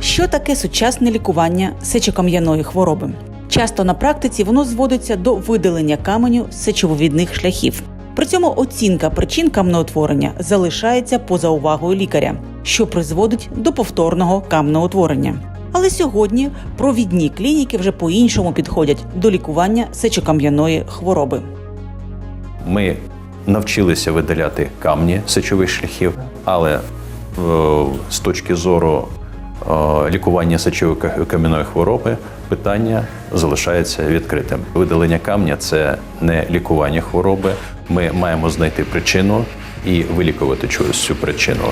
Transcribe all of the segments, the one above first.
Що таке сучасне лікування сечокам'яної хвороби? Часто на практиці воно зводиться до видалення каменю з сечовивідних шляхів. При цьому оцінка причин камнеутворення залишається поза увагою лікаря, що призводить до повторного камнеутворення. Але сьогодні провідні клініки вже по-іншому підходять до лікування сечокам'яної хвороби. Ми навчилися видаляти камні сечових шляхів, але е, з точки зору е, лікування сечової ка- кам'яної хвороби питання залишається відкритим. Видалення камня це не лікування хвороби. Ми маємо знайти причину і вилікувати цю причину.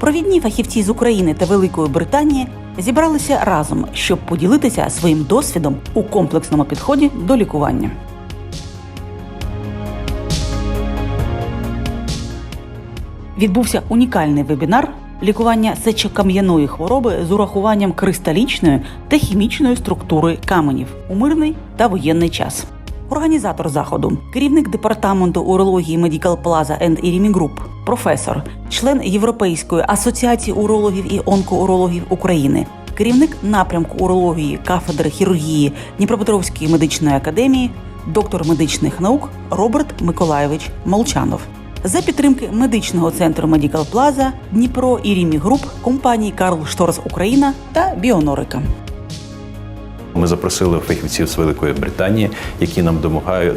Провідні фахівці з України та Великої Британії зібралися разом, щоб поділитися своїм досвідом у комплексному підході до лікування. Відбувся унікальний вебінар лікування сечокам'яної хвороби з урахуванням кристалічної та хімічної структури каменів у мирний та воєнний час. Організатор заходу, керівник департаменту урології Medical Plaza and Irimi Group, професор, член Європейської асоціації урологів і онкоурологів України, керівник напрямку урології кафедри хірургії Дніпропетровської медичної академії, доктор медичних наук Роберт Миколаєвич Молчанов. За підтримки медичного центру Medical Plaza, Дніпро і Рімі Груп, компанії Карл Шторз Україна та Біонорика. Ми запросили фахівців з Великої Британії, які нам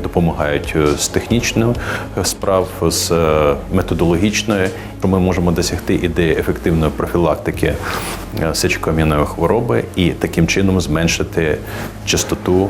допомагають, е, з технічною е, справ, з е, методологічної. Ми можемо досягти ідеї ефективної профілактики е, сечокам'яної хвороби і таким чином зменшити частоту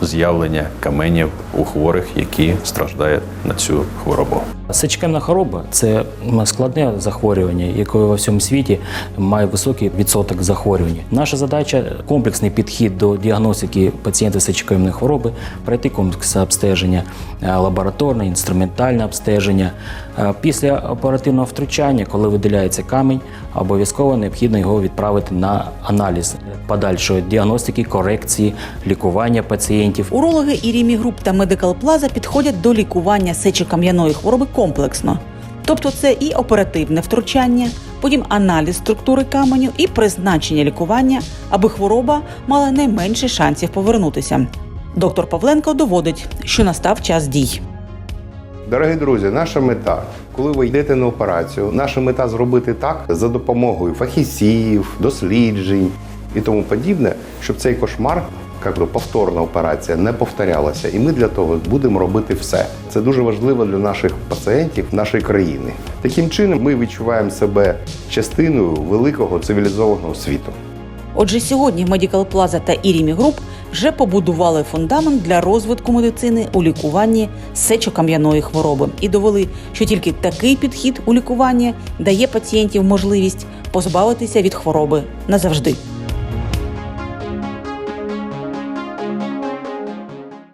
з'явлення каменів у хворих, які страждають на цю хворобу. Сечокам'яна хвороба це складне захворювання, яке во всьому світі має високий відсоток захворювання. Наша задача комплексний підхід до діагностики пацієнтів з сечокам'яної хвороби, пройти комплекс обстеження, е, лабораторне, інструментальне обстеження. Е, Після оперативного втручання, коли виділяється камінь, обов'язково необхідно його відправити на аналіз подальшої діагностики, корекції, лікування пацієнтів. Урологи Ірімі Груп та Medical Plaza підходять до лікування сечокам'яної хвороби комплексно. Тобто це і оперативне втручання, потім аналіз структури каменю і призначення лікування, аби хвороба мала найменше шансів повернутися. Доктор Павленко доводить, що настав час дій. Дорогі друзі, наша мета, коли ви йдете на операцію, наша мета зробити так за допомогою фахівців, досліджень і тому подібне, щоб цей кошмар, як повторна операція, не повторялася. І ми для того будемо робити все. Це дуже важливо для наших пацієнтів, нашої країни. Таким чином, ми відчуваємо себе частиною великого цивілізованого світу. Отже, сьогодні Medical Plaza та Ірімі Груп вже побудували фундамент для розвитку медицини у лікуванні сечокам'яної хвороби і довели, що тільки такий підхід у лікуванні дає пацієнтів можливість позбавитися від хвороби назавжди.